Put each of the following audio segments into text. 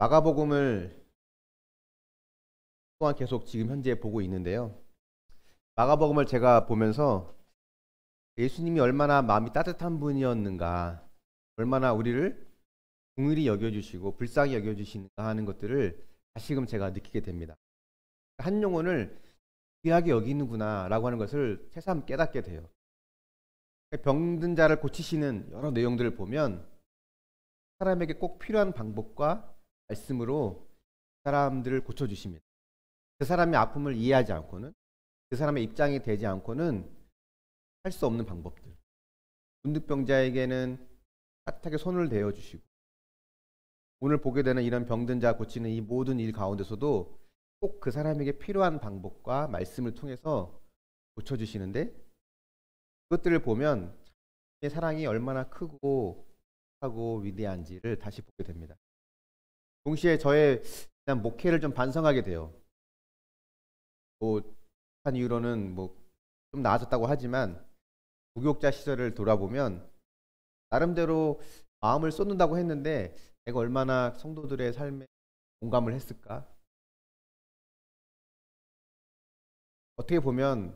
마가복음을 또한 계속 지금 현재 보고 있는데요. 마가복음을 제가 보면서 예수님이 얼마나 마음이 따뜻한 분이었는가, 얼마나 우리를 궁일이 여겨주시고 불쌍히 여겨주시는가 하는 것들을 다시금 제가 느끼게 됩니다. 한 영혼을 귀하게 여기는구나라고 하는 것을 새삼 깨닫게 돼요. 병든 자를 고치시는 여러 내용들을 보면 사람에게 꼭 필요한 방법과 말씀으로 사람들을 고쳐주십니다. 그 사람의 아픔을 이해하지 않고는 그 사람의 입장이 되지 않고는 할 수 없는 방법들. 문득병자에게는 따뜻하게 손을 대어 주시고 오늘 보게 되는 이런 병든 자 고치는 이 모든 일 가운데서도 꼭 그 사람에게 필요한 방법과 말씀을 통해서 고쳐 주시는데 그것들을 보면 사랑이 얼마나 크고 하고 위대한지를 다시 보게 됩니다. 동시에 저의 목회를 좀 반성하게 돼요. 뭐한 이유로는 뭐 좀 나아졌다고 하지만 목욕자 시절을 돌아보면 나름대로 마음을 쏟는다고 했는데 내가 얼마나 성도들의 삶에 공감을 했을까? 어떻게 보면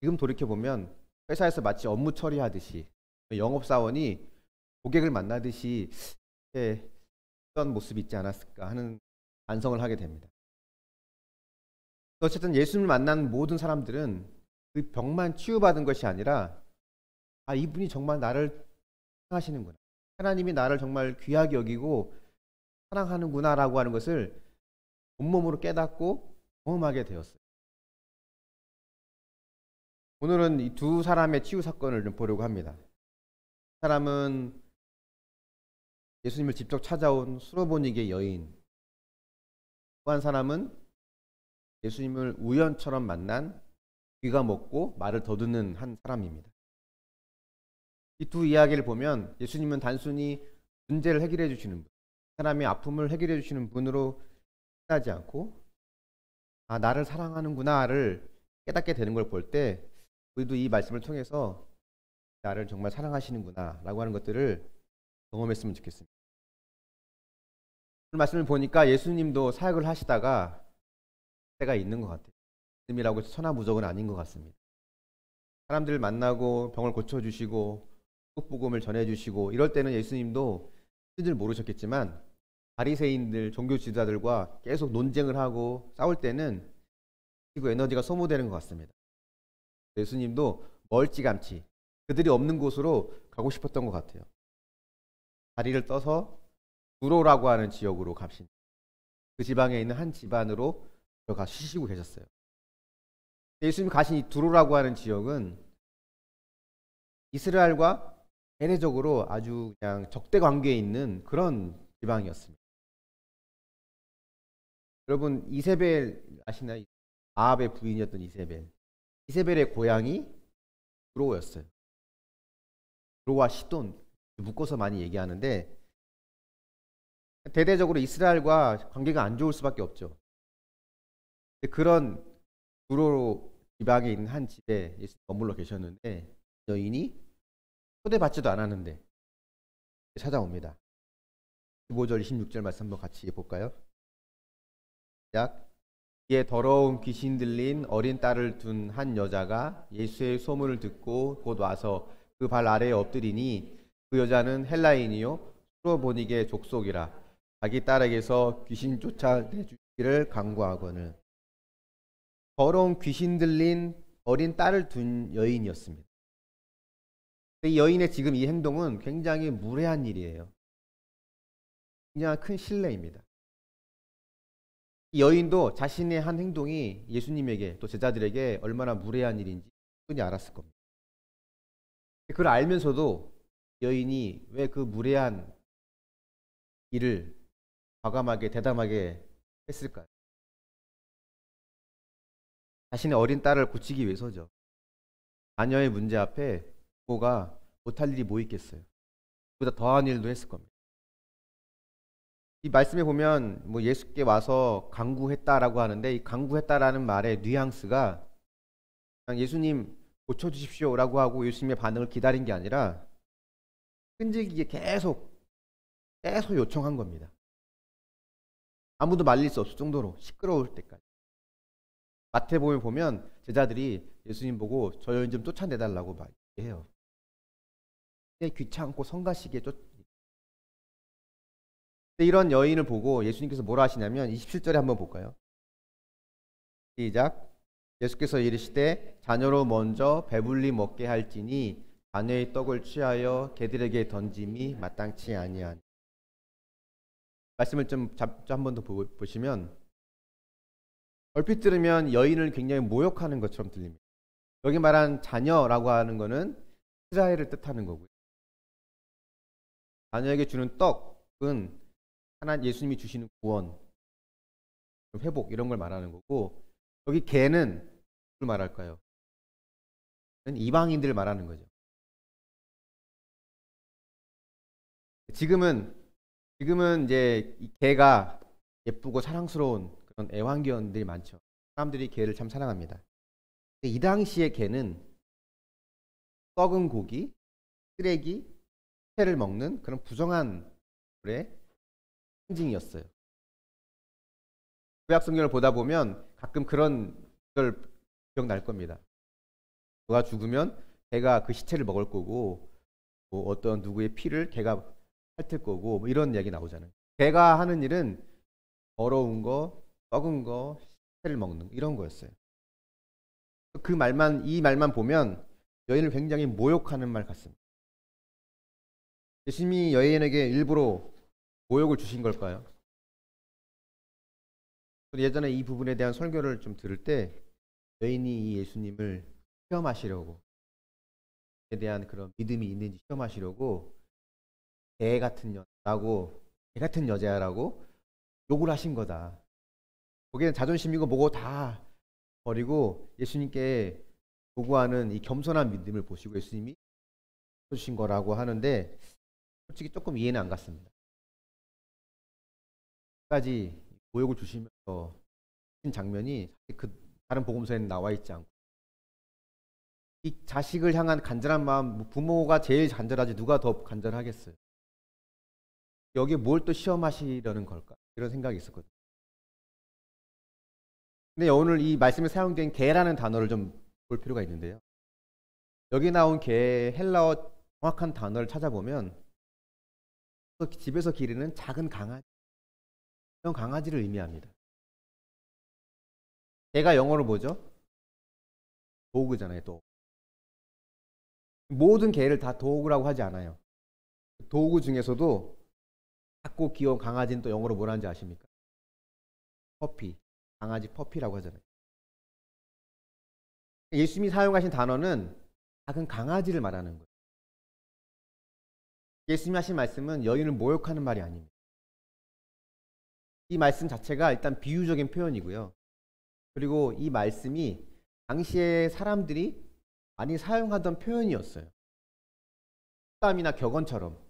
지금 돌이켜 보면 회사에서 마치 업무 처리하듯이 영업 사원이 고객을 만나듯이 어떤 모습이 있지 않았을까 하는 반성을 하게 됩니다. 어쨌든 예수님을 만난 모든 사람들은 그 병만 치유받은 것이 아니라 아 이분이 정말 나를 사랑하시는구나. 하나님이 나를 정말 귀하게 여기고 사랑하는구나라고 하는 것을 온몸으로 깨닫고 경험하게 되었어요. 오늘은 이 두 사람의 치유 사건을 좀 보려고 합니다. 사람은 예수님을 직접 찾아온 수로보니게 여인. 또 한 사람은 예수님을 우연처럼 만난 귀가 먹고 말을 더듬는 한 사람입니다. 이 두 이야기를 보면 예수님은 단순히 문제를 해결해 주시는 분, 사람의 아픔을 해결해 주시는 분으로 끝나지 않고 아 나를 사랑하는구나를 깨닫게 되는 걸 볼 때 우리도 이 말씀을 통해서 나를 정말 사랑하시는구나라고 하는 것들을 경험했으면 좋겠습니다. 말씀을 보니까 예수님도 사역을 하시다가 때가 있는 것 같아요. 믿음이라고 천하무적은 아닌 것 같습니다. 사람들을 만나고 병을 고쳐주시고 복음을 전해주시고 이럴 때는 예수님도 뜻을 모르셨겠지만 바리새인들 종교 지도자들과 계속 논쟁을 하고 싸울 때는 그리고 에너지가 소모되는 것 같습니다. 예수님도 멀찌감치 그들이 없는 곳으로 가고 싶었던 것 같아요. 다리를 떠서 두로라고 하는 지역으로 갑시다. 그 지방에 있는 한 집안으로 들어가 쉬시고 계셨어요. 예수님이 가신 이 두로라고 하는 지역은 이스라엘과 대내적으로 아주 그냥 적대 관계에 있는 그런 지방이었습니다. 여러분 이세벨 아시나요? 아합의 부인이었던 이세벨. 이세벨의 고향이 두로였어요. 두로와 시돈 묶어서 많이 얘기하는데 대대적으로 이스라엘과 관계가 안 좋을 수밖에 없죠. 그런 두로 지방에 있는 한 집에 예수 머물러 계셨는데 여인이 초대받지도 않았는데 찾아옵니다. 15절 26절 말씀 한번 같이 볼까요? 약 이에 더러운 귀신 들린 어린 딸을 둔 한 여자가 예수의 소문을 듣고 곧 와서 그 발 아래에 엎드리니 그 여자는 헬라인이요 수로보니게 족속이라 자기 딸에게서 귀신 쫓아 내주기를 강구하거늘 더러운 귀신 들린 어린 딸을 둔 여인이었습니다. 이 여인의 지금 이 행동은 굉장히 무례한 일이에요. 굉장히 큰 신뢰입니다. 이 여인도 자신의 한 행동이 예수님에게 또 제자들에게 얼마나 무례한 일인지 충분히 알았을 겁니다. 그걸 알면서도 여인이 왜 그 무례한 일을 과감하게 대담하게 했을까요? 자신의 어린 딸을 고치기 위해서죠. 자녀의 문제 앞에 부모가 못할 일이 뭐 있겠어요. 보다 더한 일도 했을 겁니다. 이 말씀에 보면 뭐 예수께 와서 강구했다라고 하는데 이 강구했다라는 말의 뉘앙스가 그냥 예수님 고쳐주십시오라고 하고 예수님의 반응을 기다린 게 아니라 끈질기게 계속 계속 요청한 겁니다. 아무도 말릴 수 없을 정도로 시끄러울 때까지. 마태복음에 보면 제자들이 예수님 보고 저 여인 좀 쫓아내달라고 막 해요. 귀찮고 성가시게 쫓. 이런 여인을 보고 예수님께서 뭐라 하시냐면 27절에 한번 볼까요? 시작. 예수께서 이르시되 자녀로 먼저 배불리 먹게 할지니 자녀의 떡을 취하여 개들에게 던짐이 마땅치 아니하니. 말씀을 좀 한번 더 보시면 얼핏 들으면 여인을 굉장히 모욕하는 것처럼 들립니다. 여기 말한 자녀라고 하는 것은 이스라엘을 뜻하는 거고요. 자녀에게 주는 떡은 하나 예수님이 주시는 구원, 회복 이런 걸 말하는 거고 여기 개는 뭘 말할까요? 이방인들 말하는 거죠. 지금은 지금은 이제 이 개가 예쁘고 사랑스러운 그런 애완견들이 많죠. 사람들이 개를 참 사랑합니다. 이 당시의 개는 썩은 고기, 쓰레기, 새를 먹는 그런 부정한 의 상징이었어요. 구약 성경을 보다 보면 가끔 그런 걸 기억날 겁니다. 누가 죽으면 개가 그 시체를 먹을 거고 뭐 어떤 누구의 피를 개가 핥을 거고 뭐 이런 이야기 나오잖아요. 개가 하는 일은 더러운 거, 썩은 거, 시체를 먹는 거, 이런 거였어요. 그 말만 이 말만 보면 여인을 굉장히 모욕하는 말 같습니다. 예수님이 여인에게 일부러 모욕을 주신 걸까요? 예전에 이 부분에 대한 설교를 좀 들을 때 여인이 이 예수님을 시험하시려고 에 대한 그런 믿음이 있는지 시험하시려고 개 같은 여자라고 개 같은 여자라고 욕을 하신 거다. 거기는 자존심이고 뭐고 다 버리고 예수님께 요구하는 이 겸손한 믿음을 보시고 예수님이 해주신 거라고 하는데 솔직히 조금 이해는 안 갔습니다. 까지 모욕을 주시면서 장면이 그 다른 복음서에는 나와 있지 않고 이 자식을 향한 간절한 마음 부모가 제일 간절하지 누가 더 간절하겠어요. 여기에 뭘 또 시험하시려는 걸까? 이런 생각이 있었거든요. 근데 오늘 이 말씀에 사용된 개라는 단어를 좀 볼 필요가 있는데요. 여기 나온 개 헬라어 정확한 단어를 찾아보면 집에서 기르는 작은 강아지 이런 강아지를 의미합니다. 개가 영어로 뭐죠? 도그잖아요, 도. 모든 개를 다 도그라고 하지 않아요. 도구 중에서도 작고 귀여운 강아지는 또 영어로 뭐라는지 아십니까? 퍼피. 강아지 퍼피라고 하잖아요. 예수님이 사용하신 단어는 작은 강아지를 말하는 거예요. 예수님이 하신 말씀은 여인을 모욕하는 말이 아닙니다. 이 말씀 자체가 일단 비유적인 표현이고요. 그리고 이 말씀이 당시에 사람들이 많이 사용하던 표현이었어요. 땀이나 격언처럼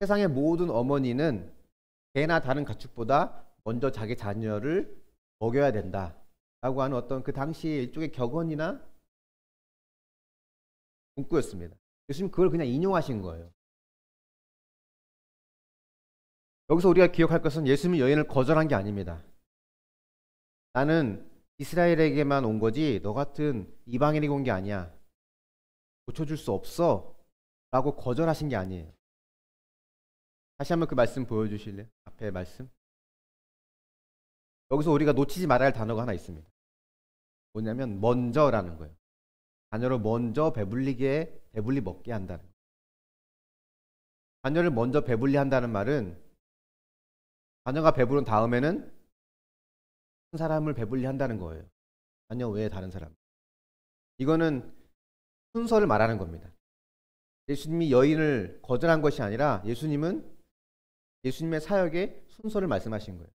세상의 모든 어머니는 개나 다른 가축보다 먼저 자기 자녀를 먹여야 된다 라고 하는 어떤 그 당시 일종의 격언이나 문구였습니다. 예수님 그걸 그냥 인용하신 거예요. 여기서 우리가 기억할 것은 예수님이 여인을 거절한 게 아닙니다. 나는 이스라엘에게만 온 거지 너 같은 이방인이 온게 아니야. 고쳐줄 수 없어. 라고 거절하신 게 아니에요. 다시 한번 그 말씀 보여주실래요? 앞에 말씀. 여기서 우리가 놓치지 말아야 할 단어가 하나 있습니다. 뭐냐면 먼저라는 거예요. 자녀를 먼저 배불리게 배불리 먹게 한다는 거예요. 자녀를 먼저 배불리 한다는 말은 자녀가 배부른 다음에는 한 사람을 배불리 한다는 거예요. 자녀 외에 다른 사람. 이거는 순서를 말하는 겁니다. 예수님이 여인을 거절한 것이 아니라 예수님은 예수님의 사역의 순서를 말씀하신 거예요.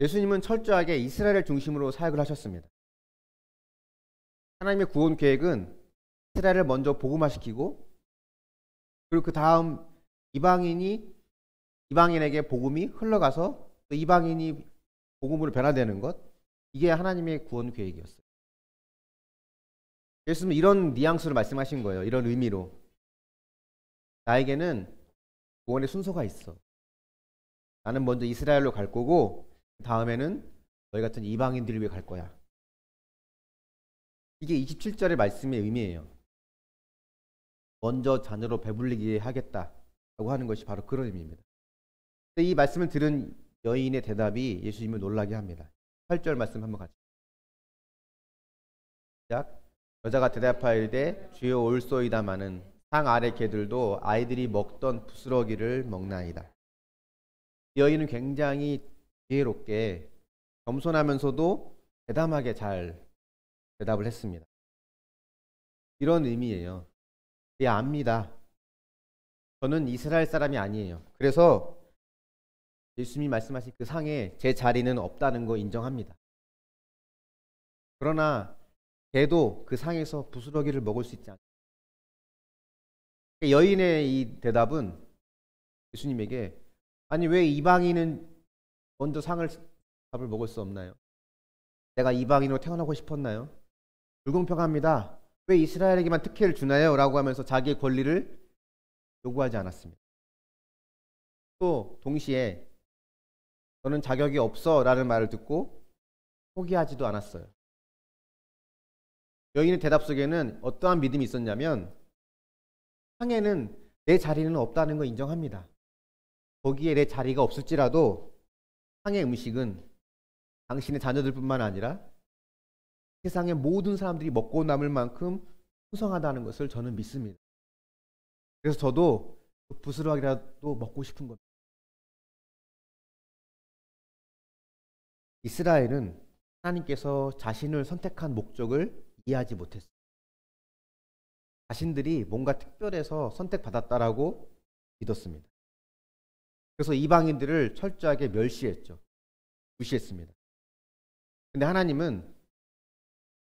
예수님은 철저하게 이스라엘을 중심으로 사역을 하셨습니다. 하나님의 구원 계획은 이스라엘을 먼저 복음화시키고 그리고 그 다음 이방인이 이방인에게 복음이 흘러가서 또 이방인이 복음으로 변화되는 것 이게 하나님의 구원 계획이었어요. 예수님은 이런 뉘앙스로 말씀하신 거예요. 이런 의미로 나에게는 구원의 순서가 있어. 나는 먼저 이스라엘로 갈 거고 다음에는 너희 같은 이방인들을 위해 갈 거야. 이게 27절의 말씀의 의미예요. 먼저 자녀로 배불리게 하겠다라고 하는 것이 바로 그런 의미입니다. 이 말씀을 들은 여인의 대답이 예수님을 놀라게 합니다. 8절 말씀 한번 같이. 시작. 여자가 대답하이르되 주여 올소이다마는 상 아래 개들도 아이들이 먹던 부스러기를 먹나이다. 여인은 굉장히 지혜롭게 겸손하면서도 대담하게 잘 대답을 했습니다. 이런 의미예요. 예, 압니다. 저는 이스라엘 사람이 아니에요. 그래서 예수님이 말씀하신 그 상에 제 자리는 없다는 거 인정합니다. 그러나 걔도 그 상에서 부스러기를 먹을 수 있지 않습니다. 여인의 이 대답은 예수님에게 아니 왜 이방인은 먼저 상을 밥을 먹을 수 없나요? 내가 이방인으로 태어나고 싶었나요? 불공평합니다. 왜 이스라엘에게만 특혜를 주나요? 라고 하면서 자기의 권리를 요구하지 않았습니다. 또 동시에 너는 자격이 없어 라는 말을 듣고 포기하지도 않았어요. 여인의 대답 속에는 어떠한 믿음이 있었냐면 상에는 내 자리는 없다는 걸 인정합니다. 거기에 내 자리가 없을지라도 상의 음식은 당신의 자녀들뿐만 아니라 세상의 모든 사람들이 먹고 남을 만큼 풍성하다는 것을 저는 믿습니다. 그래서 저도 그 부스러기라도 먹고 싶은 겁니다. 이스라엘은 하나님께서 자신을 선택한 목적을 이해하지 못했어요. 자신들이 뭔가 특별해서 선택받았다라고 믿었습니다. 그래서 이방인들을 철저하게 멸시했죠. 무시했습니다. 근데 하나님은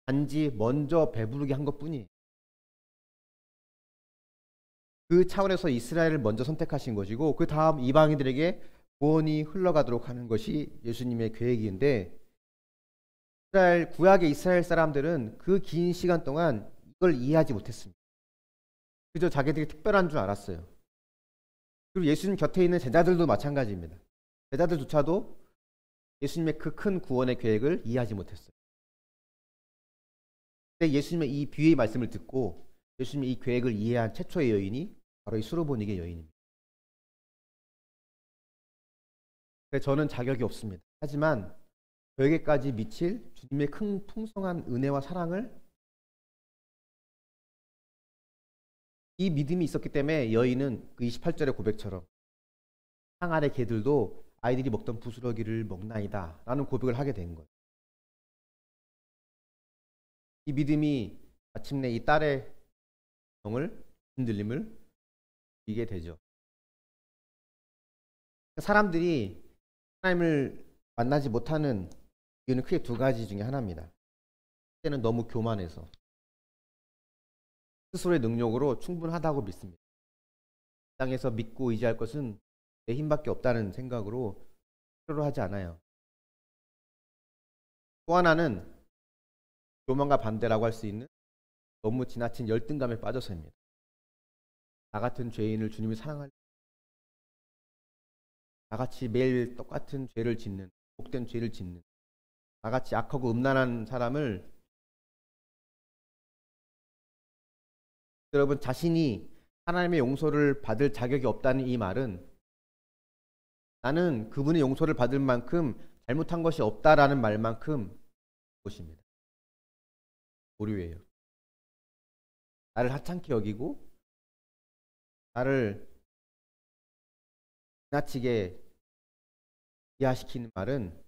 단지 먼저 배부르게 한 것뿐이에요. 그 차원에서 이스라엘을 먼저 선택하신 것이고 그 다음 이방인들에게 구원이 흘러가도록 하는 것이 예수님의 계획인데 이스라엘 구약의 이스라엘 사람들은 그 긴 시간 동안 이걸 이해하지 못했습니다. 그저 자기들이 특별한 줄 알았어요. 그리고 예수님 곁에 있는 제자들도 마찬가지입니다. 제자들조차도 예수님의 그 큰 구원의 계획을 이해하지 못했어요. 근데 예수님의 이 비유의 말씀을 듣고 예수님의 이 계획을 이해한 최초의 여인이 바로 이 수로보니게 여인입니다. 저는 자격이 없습니다. 하지만 저에게까지 미칠 주님의 큰 풍성한 은혜와 사랑을 이 믿음이 있었기 때문에 여인은 그 28절의 고백처럼 상 아래 개들도 아이들이 먹던 부스러기를 먹나이다 라는 고백을 하게 된 거예요. 이 믿음이 마침내 이 딸의 영을 흔들림을 이게 되죠. 사람들이 하나님을 만나지 못하는 이유는 크게 두 가지 중에 하나입니다. 때는 너무 교만해서 스스로의 능력으로 충분하다고 믿습니다. 땅에서 믿고 의지할 것은 내 힘밖에 없다는 생각으로 필요로 하지 않아요. 또 하나는 교만과 반대라고 할 수 있는 너무 지나친 열등감에 빠져서입니다. 나 같은 죄인을 주님이 사랑할 나같이 매일 똑같은 죄를 짓는 복된 죄를 짓는 나같이 악하고 음란한 사람을 여러분 자신이 하나님의 용서를 받을 자격이 없다는 이 말은 나는 그분의 용서를 받을 만큼 잘못한 것이 없다라는 말만큼 것입니다. 오류예요. 나를 하찮게 여기고 나를 지나치게 이해시키는 말은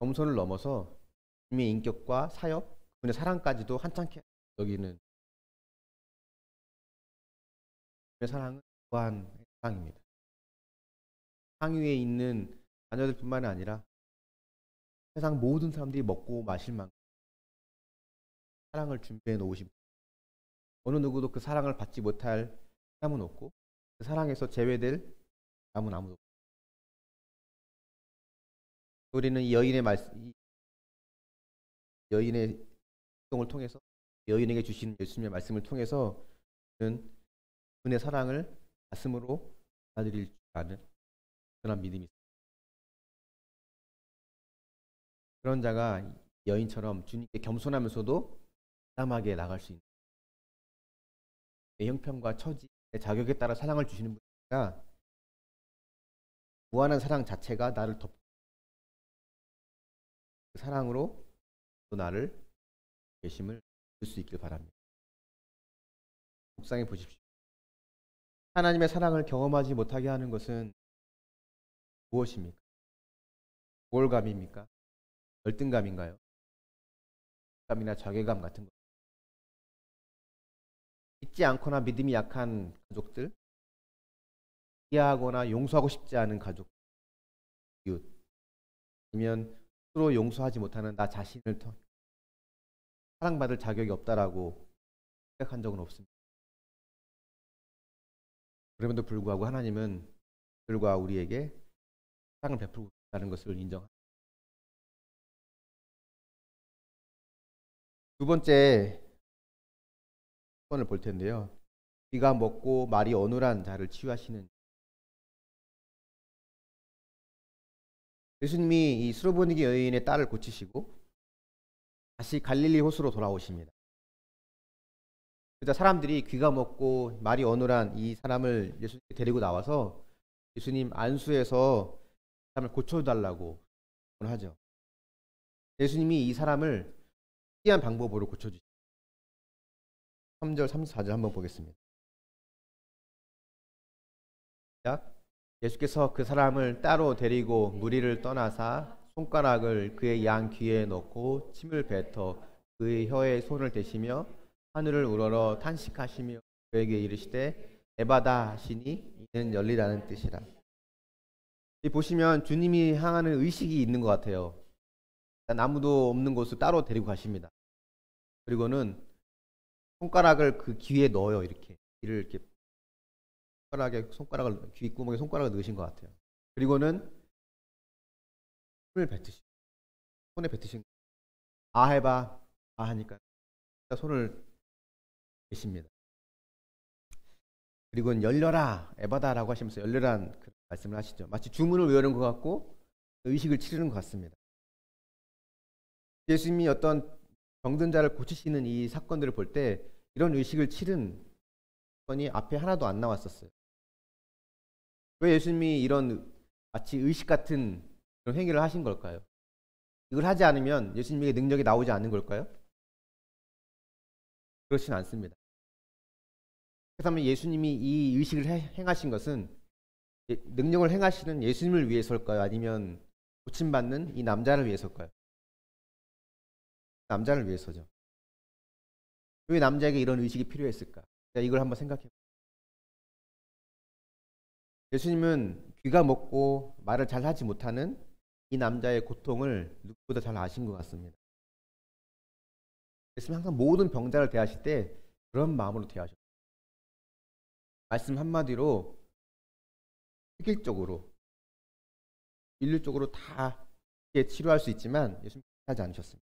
겸손을 넘어서 주님의 인격과 사역, 그분의 사랑까지도 한창게 여기는 사랑은 무한 사랑입니다. 상위에 있는 자녀들뿐만 아니라 세상 모든 사람들이 먹고 마실 만큼 사랑을 준비해 놓으신 어느 누구도 그 사랑을 받지 못할 사람은 없고 그 사랑에서 제외될 사람은 아무도 없고 우리는 이 여인의 말씀 여인의 행동을 통해서 여인에게 주신 예수님의 말씀을 통해서 는 은의 사랑을 가슴으로 받아들일 줄 아는 그런 믿음이 있습니다. 그런 자가 여인처럼 주님께 겸손하면서도 담하게 나갈 수 있는 내 형편과 처지, 내 자격에 따라 사랑을 주시는 분이니까 무한한 사랑 자체가 나를 덮고 그 사랑으로 또 나를 계심을 줄 수 있길 바랍니다. 묵상해 보십시오. 하나님의 사랑을 경험하지 못하게 하는 것은 무엇입니까? 우월감입니까? 열등감인가요? 감이나 자괴감 같은 것. 믿지 않거나 믿음이 약한 가족들, 이해하거나 용서하고 싶지 않은 가족, 이웃, 아니면 서로 용서하지 못하는 나 자신을 터 사랑받을 자격이 없다라고 생각한 적은 없습니다. 그럼에도 불구하고 하나님은 그들과 우리에게 사랑을 베풀고 있다는 것을 인정합니다. 두 번째 번을 볼 텐데요. 귀가 먹고 말이 어눌한 자를 치유하시는 예수님이 이 수로보니게 여인의 딸을 고치시고 다시 갈릴리 호수로 돌아오십니다. 그러자 사람들이 귀가 먹고 말이 어눌한 이 사람을 예수님께 데리고 나와서 예수님 안수해서 사람을 고쳐달라고 하죠. 예수님이 이 사람을 특이한 방법으로 고쳐주십니다. 3절, 3, 4절 한번 보겠습니다. 예수께서 그 사람을 따로 데리고 무리를 떠나사 손가락을 그의 양 귀에 넣고 침을 뱉어 그의 혀에 손을 대시며 하늘을 우러러 탄식하시며 그에게 이르시되 에바다 하시니 이는 열리라는 뜻이라. 이 보시면 주님이 향하는 의식이 있는 것 같아요. 나무도 없는 곳을 따로 데리고 가십니다. 그리고는 손가락을 그 귀에 넣어요. 이렇게 귀를 이렇게 손가락에 손가락을 귀 구멍에 손가락을 넣으신 것 같아요. 그리고는 손을 뱉으시 손에 뱉으신 아 해봐 아 하니까 손을 계십니다. 그리고는 열려라 에바다라고 하시면서 열려란 그 말씀을 하시죠. 마치 주문을 외우는 것 같고 의식을 치르는 것 같습니다. 예수님이 어떤 병든 자를 고치시는 이 사건들을 볼 때 이런 의식을 치른 건이 앞에 하나도 안 나왔었어요. 왜 예수님이 이런 마치 의식 같은 그런 행위를 하신 걸까요? 이걸 하지 않으면 예수님에게 능력이 나오지 않는 걸까요? 그렇진 않습니다. 그래서 예수님이 이 의식을 행하신 것은 능력을 행하시는 예수님을 위해서일까요? 아니면 고침받는 이 남자를 위해서일까요? 남자를 위해서죠. 왜 남자에게 이런 의식이 필요했을까? 이걸 한번 생각해. 예수님은 귀가 먹고 말을 잘 하지 못하는 이 남자의 고통을 누구보다 잘 아신 것 같습니다. 예수님 항상 모든 병자를 대하실 때 그런 마음으로 대하셨어요. 말씀 한마디로 획일적으로 인류적으로 다 치료할 수 있지만 예수님 하지 않으셨습니다.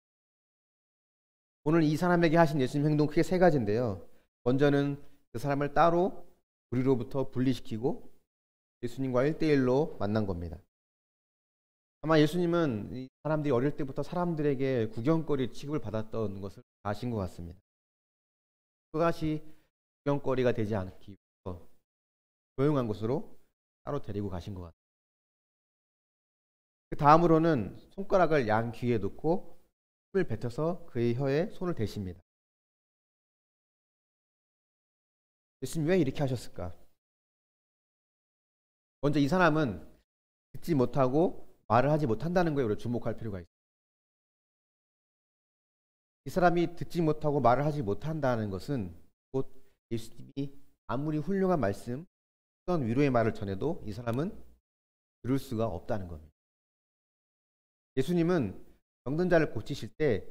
오늘 이 사람에게 하신 예수님 행동 크게 세 가지인데요. 먼저는 그 사람을 따로 우리로부터 분리시키고 예수님과 1대1로 만난 겁니다. 아마 예수님은 사람들이 어릴 때부터 사람들에게 구경거리 취급을 받았던 것을 아신 것 같습니다. 그것이 구경거리가 되지 않기 조용한 곳으로 따로 데리고 가신 것 같아요. 그 다음으로는 손가락을 양 귀에 놓고 힘을 뱉어서 그의 혀에 손을 대십니다. 예수님 왜 이렇게 하셨을까? 먼저 이 사람은 듣지 못하고 말을 하지 못한다는 거에 우리가 주목할 필요가 있습니다. 이 사람이 듣지 못하고 말을 하지 못한다는 것은 곧 예수님이 아무리 훌륭한 말씀, 어떤 위로의 말을 전해도 이 사람은 들을 수가 없다는 겁니다. 예수님은 병든 자를 고치실 때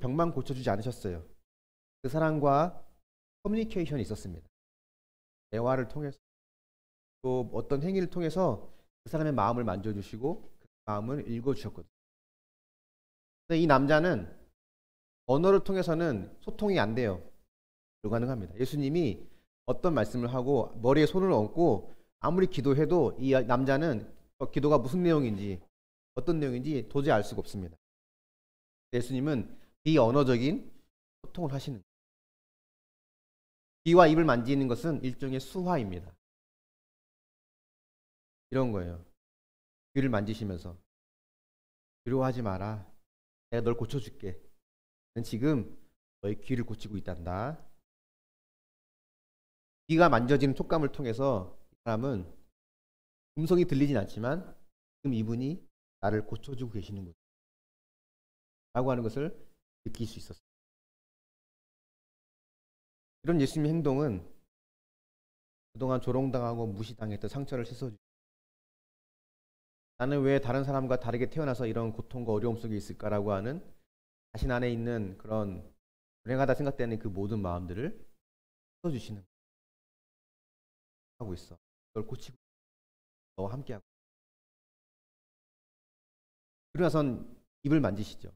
병만 고쳐주지 않으셨어요. 그 사람과 커뮤니케이션이 있었습니다. 대화를 통해서 또 어떤 행위를 통해서 그 사람의 마음을 만져주시고 그 마음을 읽어주셨거든요. 이 남자는 언어를 통해서는 소통이 안 돼요. 불가능합니다. 예수님이 어떤 말씀을 하고 머리에 손을 얹고 아무리 기도해도 이 남자는 기도가 무슨 내용인지 어떤 내용인지 도저히 알 수가 없습니다. 예수님은 비언어적인 소통을 하시는. 귀와 입을 만지는 것은 일종의 수화입니다. 이런 거예요. 귀를 만지시면서 두려워하지 마라. 내가 널 고쳐줄게. 는 지금 너의 귀를 고치고 있단다. 귀가 만져지는 촉감을 통해서 이 사람은 음성이 들리진 않지만 지금 이분이 나를 고쳐주고 계시는구나. 라고 하는 것을 느낄 수 있었어요. 이런 예수님의 행동은 그동안 조롱당하고 무시당했던 상처를 씻어주고 나는 왜 다른 사람과 다르게 태어나서 이런 고통과 어려움 속에 있을까라고 하는 자신 안에 있는 그런 불행하다 생각되는 그 모든 마음들을 씻어주시는 하고 있어. 널 고치고 너와 함께하고. 그러고 나선 입을 만지시죠.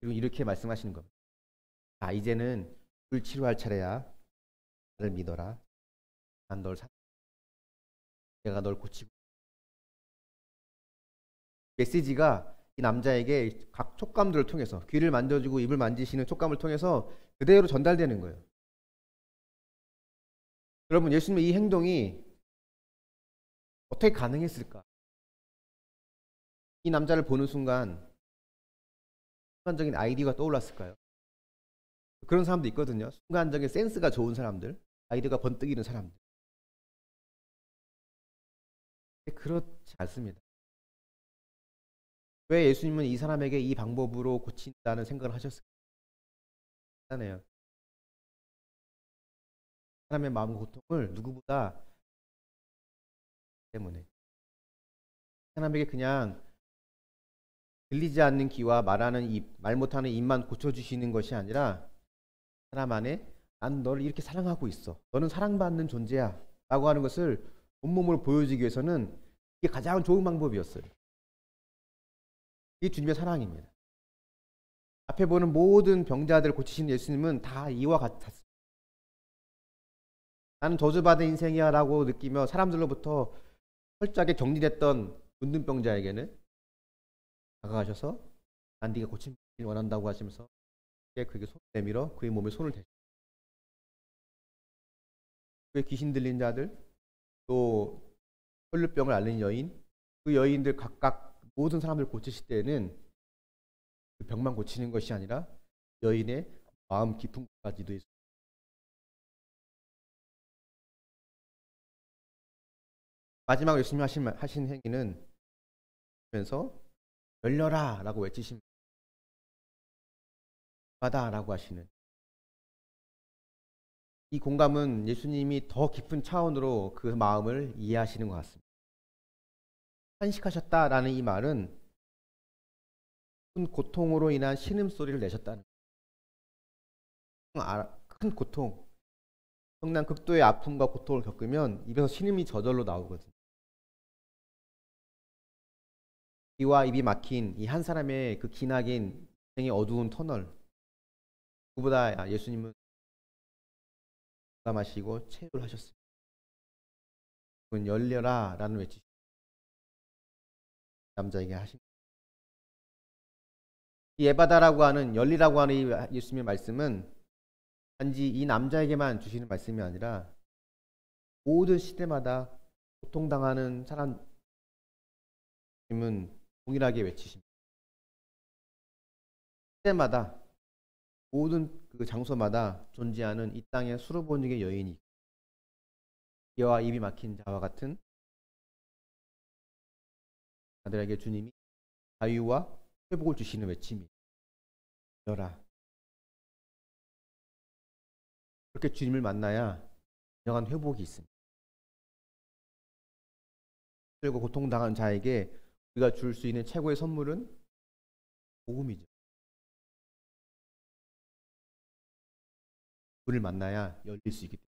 그리고 이렇게 말씀하시는 겁니다. 아 이제는 을 치료할 차례야. 나를 믿어라. 난 널 사. 내가 널 고치고. 메시지가 이 남자에게 각 촉감들을 통해서 귀를 만져주고 입을 만지시는 촉감을 통해서 그대로 전달되는 거예요. 여러분 예수님의 이 행동이 어떻게 가능했을까? 이 남자를 보는 순간 순간적인 아이디어가 떠올랐을까요? 그런 사람도 있거든요. 순간적인 센스가 좋은 사람들, 아이디어가 번뜩이는 사람들. 그렇지 않습니다. 왜 예수님은 이 사람에게 이 방법으로 고친다는 생각을 하셨을까요? 하네요. 사람의 마음 고통을 누구보다 때문에 사람에게 그냥 들리지 않는 귀와 말하는 입, 말 못하는 입만 고쳐주시는 것이 아니라 사람 안에 난 너를 이렇게 사랑하고 있어. 너는 사랑받는 존재야. 라고 하는 것을 온몸으로 보여주기 위해서는 이게 가장 좋은 방법이었어요. 이게 주님의 사랑입니다. 앞에 보는 모든 병자들을 고치신 예수님은 다 이와 같았습니다. 나는 저주받은 인생이야 라고 느끼며 사람들로부터 철저하게 격리됐던 문둥병자에게는 다가가셔서 난 네가 고침을 원한다고 하시면서 그에게 손을 내밀어 그의 몸에 손을 대죠. 그의 귀신 들린 자들 또 혈류병을 앓는 여인 그 여인들 각각 모든 사람들 고치실 때는 그 병만 고치는 것이 아니라 여인의 마음 깊은 곳까지도 있습 마지막 예수님 하신, 하신 행위는 면서 열려라 라고 외치십니다. 바다 라고 하시는 이 공감은 예수님이 더 깊은 차원으로 그 마음을 이해하시는 것 같습니다. 한식하셨다라는 이 말은 큰 고통으로 인한 신음소리를 내셨다는 큰 고통, 엄청난 극도의 아픔과 고통을 겪으면 입에서 신음이 저절로 나오거든요. 귀와 입이 막힌 이 한 사람의 그 기나긴 생의 어두운 터널 그보다 예수님은 마시고 체육을 하셨습니다. 열려라 라는 외치 남자에게 하신 예바다라고 하는 열리라고 하는 이 예수님의 말씀은 단지 이 남자에게만 주시는 말씀이 아니라 모든 시대마다 고통당하는 사람은 동일하게 외치십니다. 시대마다 모든 그 장소마다 존재하는 이 땅의 수로보닉의 여인이 이와 입이 막힌 자와 같은 아들에게 주님이 자유와 회복을 주시는 외침이 열라 그렇게 주님을 만나야 진정한 회복이 있습니다. 그리고 고통당한 자에게 우리가 줄 수 있는 최고의 선물은 복음이죠. 그를 만나야 열릴 수 있기 때문에.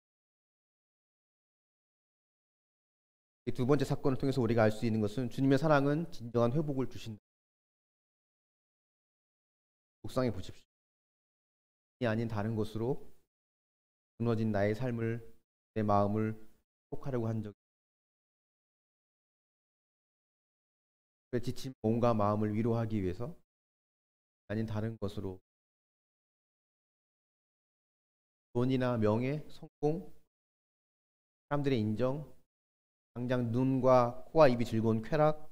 두 번째 사건을 통해서 우리가 알 수 있는 것은 주님의 사랑은 진정한 회복을 주신다. 묵상해 보십시오. 이 아닌 다른 것으로 무너진 나의 삶을 내 마음을 회복하려고 한 적. 지친 몸과 마음을 위로하기 위해서 아닌 다른 것으로 돈이나 명예, 성공, 사람들의 인정, 당장 눈과 코와 입이 즐거운 쾌락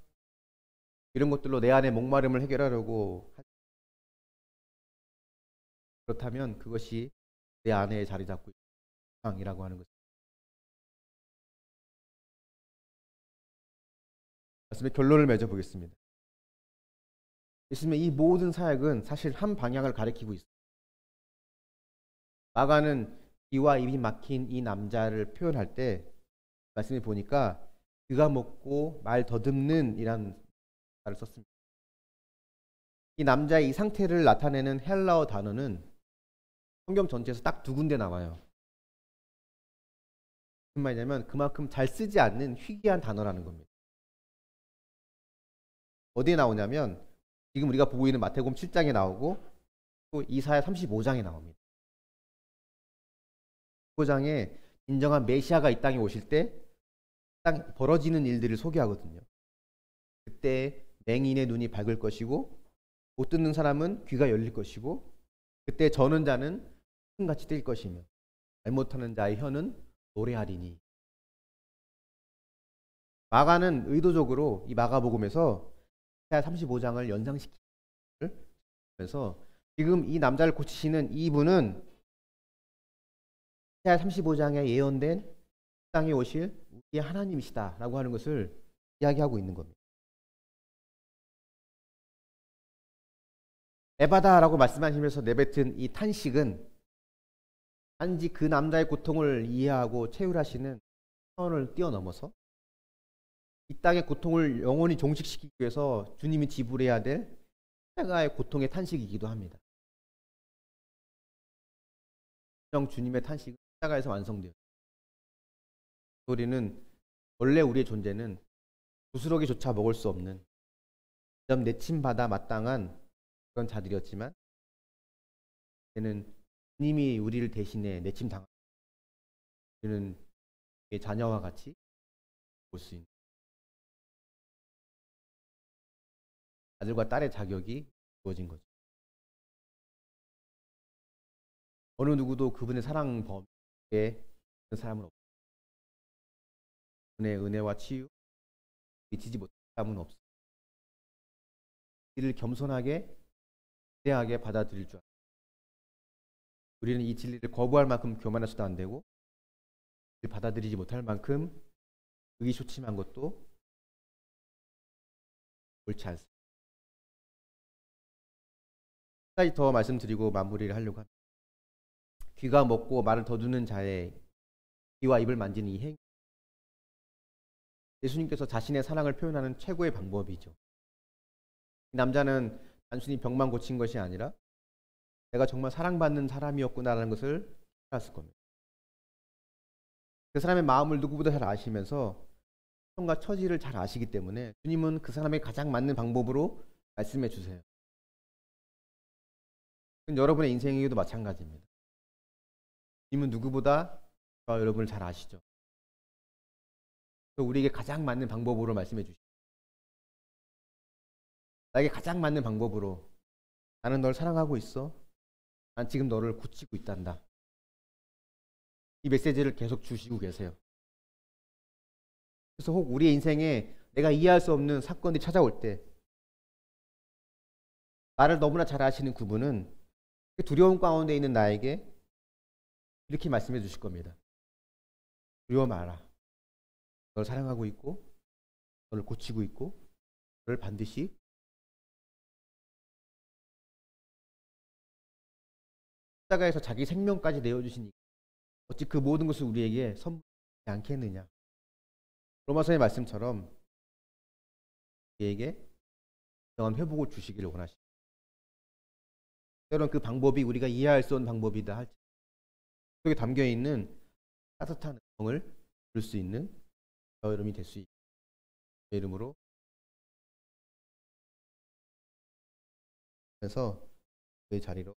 이런 것들로 내 안의 목마름을 해결하려고 하- 그렇다면 그것이 내 안에 자리 잡고 있는 상이라고 하는 것입니다. 말씀의 결론을 맺어 보겠습니다. 예수님의 이 모든 사역은 사실 한 방향을 가리키고 있습니다. 마가는 귀와 입이 막힌 이 남자를 표현할 때 말씀해 보니까 그가 먹고 말 더듬는 이란 말을 썼습니다. 이 남자의 이 상태를 나타내는 헬라어 단어는 성경 전체에서 딱 두 군데 나와요. 무슨 말이냐면 그만큼 잘 쓰지 않는 희귀한 단어라는 겁니다. 어디에 나오냐면 지금 우리가 보고 있는 마태복음 7장에 나오고 또 이사야 35장에 나옵니다. 15장에 인정한 메시아가 이 땅에 오실 때 땅 벌어지는 일들을 소개하거든요. 그때 맹인의 눈이 밝을 것이고 못 듣는 사람은 귀가 열릴 것이고 그때 저는 자는 같이 뛸 것이며 말 못하는 자의 혀는 노래하리니 마가는 의도적으로 이 마가복음에서 35장을 연상시키면서 지금 이 남자를 고치시는 이분은 이사야 35장에 예언된 땅에 오실 우리의 하나님이시다라고 하는 것을 이야기하고 있는 겁니다. 에바다라고 말씀하시면서 내뱉은 이 탄식은 단지 그 남자의 고통을 이해하고 체휼하시는 차원을 뛰어넘어서 이 땅의 고통을 영원히 종식시키기 위해서 주님이 지불해야 될 십자가의 고통의 탄식이기도 합니다. 정 주님의 탄식은 십자가에서 완성되어 우리는 원래 우리의 존재는 부스러기조차 먹을 수 없는 점 내침받아 마땅한 그런 자들이었지만 이제는 주님이 우리를 대신해 내침 당한 우리는 자녀와 같이 볼 수 있는 아들과 딸의 자격이 주어진 거죠. 어느 누구도 그분의 사랑 범위에 있는 사람은 없습니다. 그분의 은혜와 치유 미치지 못한 사람은 없습니다. 이를 겸손하게 대하게 받아들일 줄 알아요. 우리는 이 진리를 거부할 만큼 교만해서도 안 되고 받아들이지 못할 만큼 의기소침한 것도 옳지 않습니다. 가지 더 말씀드리고 마무리를 하려고 합니다. 귀가 먹고 말을 더두는 자의 귀와 입을 만지는 이 행. 예수님께서 자신의 사랑을 표현하는 최고의 방법이죠. 이 남자는 단순히 병만 고친 것이 아니라 내가 정말 사랑받는 사람이었구나라는 것을 알았을 겁니다. 그 사람의 마음을 누구보다 잘 아시면서 형과 처지를 잘 아시기 때문에 주님은 그 사람에게 가장 맞는 방법으로 말씀해 주세요. 여러분의 인생에도 마찬가지입니다. 주님은 누구보다 여러분을 잘 아시죠. 우리에게 가장 맞는 방법으로 말씀해 주시죠. 나에게 가장 맞는 방법으로 나는 널 사랑하고 있어. 난 지금 너를 고치고 있단다. 이 메시지를 계속 주시고 계세요. 그래서 혹 우리의 인생에 내가 이해할 수 없는 사건이 찾아올 때 나를 너무나 잘 아시는 그분은 두려움 가운데 있는 나에게 이렇게 말씀해 주실 겁니다. 두려워 마라. 널 사랑하고 있고 너를 고치고 있고 너를 반드시 십자가에서 자기 생명까지 내어주시니 어찌 그 모든 것을 우리에게 선물하지 않겠느냐. 로마서의 말씀처럼 우리에게 영원 회복을 주시기를 원하십니다. 때로는 그 방법이 우리가 이해할 수 없는 방법이다 할지. 속에 담겨 있는 따뜻한 응을 줄수 있는 저 이름이 될 수 있는 이름으로. 그래서 그 자리로